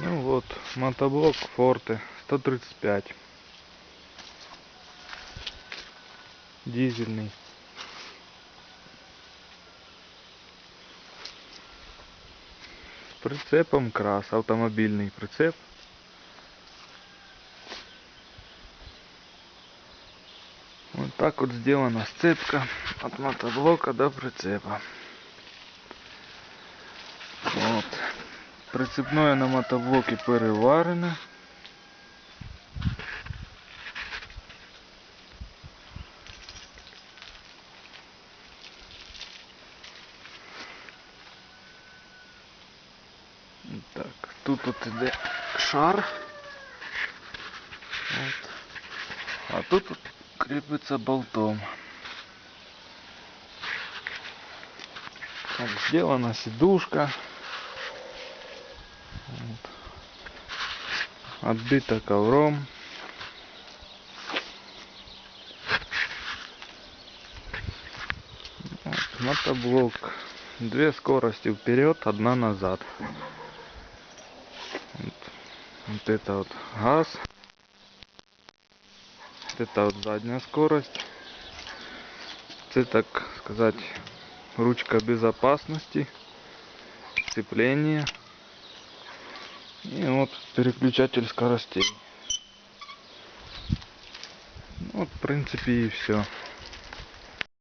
Ну вот, мотоблок Форте 135. Дизельный. С прицепом крас, автомобильный прицеп. Вот так вот сделана сцепка от мотоблока до прицепа. Вот. Прицепное на мотоблоке переварене. Так, тут от іде шар. От. А тут от кріпиться болтом. Так, сделана сидушка. Вот. Отбита ковром. Вот, мотоблок. Две скорости вперед, одна назад. Вот, вот это вот газ. Вот это вот задняя скорость. Это, так сказать, ручка безопасности, сцепление. И вот переключатель скоростей. Ну, Вот, в принципе, и все.